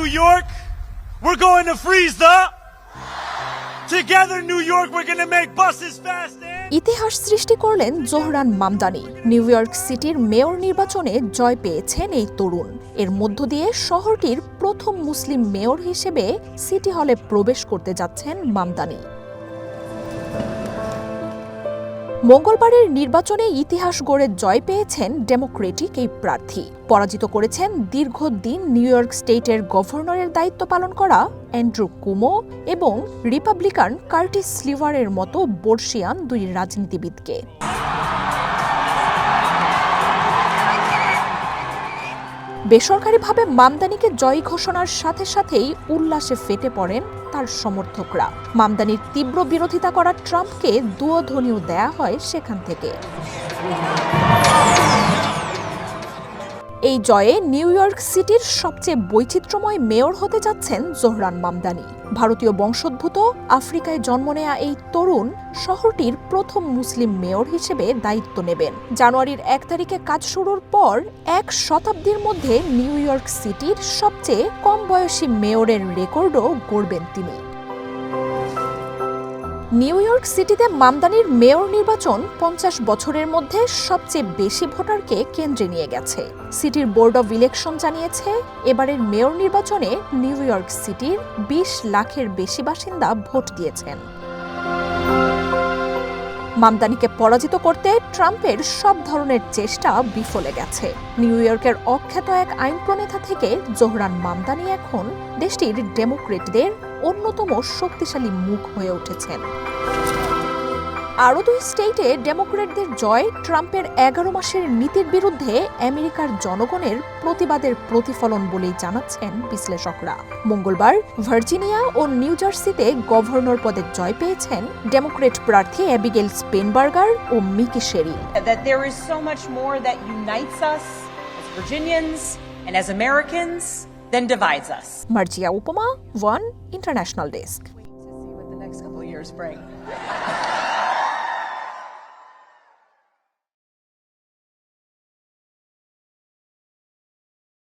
New York, we're going to freeze the. Together, New York, we're going to make buses fast. ইতিহাস সৃষ্টি করলেন Zohran Mamdani New York সিটির mayor নির্বাচনে জয় পেয়েছেন এই তরুণ এর মধ্য দিয়ে শহরটির প্রথম মুসলিম মেয়র হিসেবে সিটি হলে প্রবেশ করতে যাচ্ছেন মামদানি মঙ্গলবারের নির্বাচনে ইতিহাস গড়ে জয় পেয়েছেন ডেমোক্রেটিক এই প্রার্থী। পরাজিত করেছেন দীর্ঘদিন নিউ ইয়র্ক স্টেটের গভর্নরের দায়িত্ব পালন করা অ্যান্ড্রু কুমো এবং রিপাবলিকান কার্টিস স্লিভারের মতো বর্ষিয়ান দুই রাজনীতিবিদকে। বেসরকারিভাবে মামদানিকে জয়ী ঘোষণার সাথে সাথেই উল্লাসে ফেটে পড়েন তার সমর্থকরা। মামদানির তীব্র বিরোধিতা করা ট্রাম্পকে দুয়োধ্বনিও দেয়া হয় সেখান থেকে। এই জয়ে নিউ ইয়র্ক সিটির সবচেয়ে বৈচিত্র্যময় মেয়র হতে যাচ্ছেন জোহরান মামদানি। ভারতীয় বংশোদ্ভূত আফ্রিকায় জন্ম নেয়া এই তরুণ শহরটির প্রথম মুসলিম মেয়র হিসেবে দায়িত্ব নেবেন। জানুয়ারির এক তারিখে কাজ শুরুর পর এক শতাব্দীর মধ্যে নিউ ইয়র্ক সিটির সবচেয়ে কম বয়সী মেয়রের রেকর্ডও গড়বেন তিনি। নিউ ইয়র্ক সিটিতে মামদানির মেয়র নির্বাচন পঞ্চাশ বছরের মধ্যে সবচেয়ে বেশি ভোটারকে কেন্দ্রে নিয়ে গেছে। সিটির বোর্ড অব ইলেকশন জানিয়েছে, এবারের মেয়র নির্বাচনে নিউ ইয়র্ক সিটির বিশ লাখের বেশি বাসিন্দা ভোট দিয়েছেন। মামদানিকে পরাজিত করতে ট্রাম্পের সব ধরনের চেষ্টা বিফলে গেছে। নিউ ইয়র্কের অখ্যাত এক আইন প্রণেতা থেকে জোহরান মামদানি এখন দেশটির ডেমোক্রেটদের অন্যতম শক্তিশালী মুখ হয়ে উঠেছেন। আরও দুই স্টেটে ডেমোক্রেটদের জয় ট্রাম্পের এগারো মাসের নীতির বিরুদ্ধে আমেরিকার জনগণের প্রতিবাদের প্রতিফলন বলেই জানাচ্ছেন বিশ্লেষকরা। মঙ্গলবার ভার্জিনিয়া ও নিউ জার্সিতে গভর্নর পদে জয় পেয়েছেন ডেমোক্রেট প্রার্থী Abigail Spanberger O Mikie Sherrill. Virginians and as Americans then divides us. Marcia Upoma, One International Desk. Wait to see what the next couple years bring.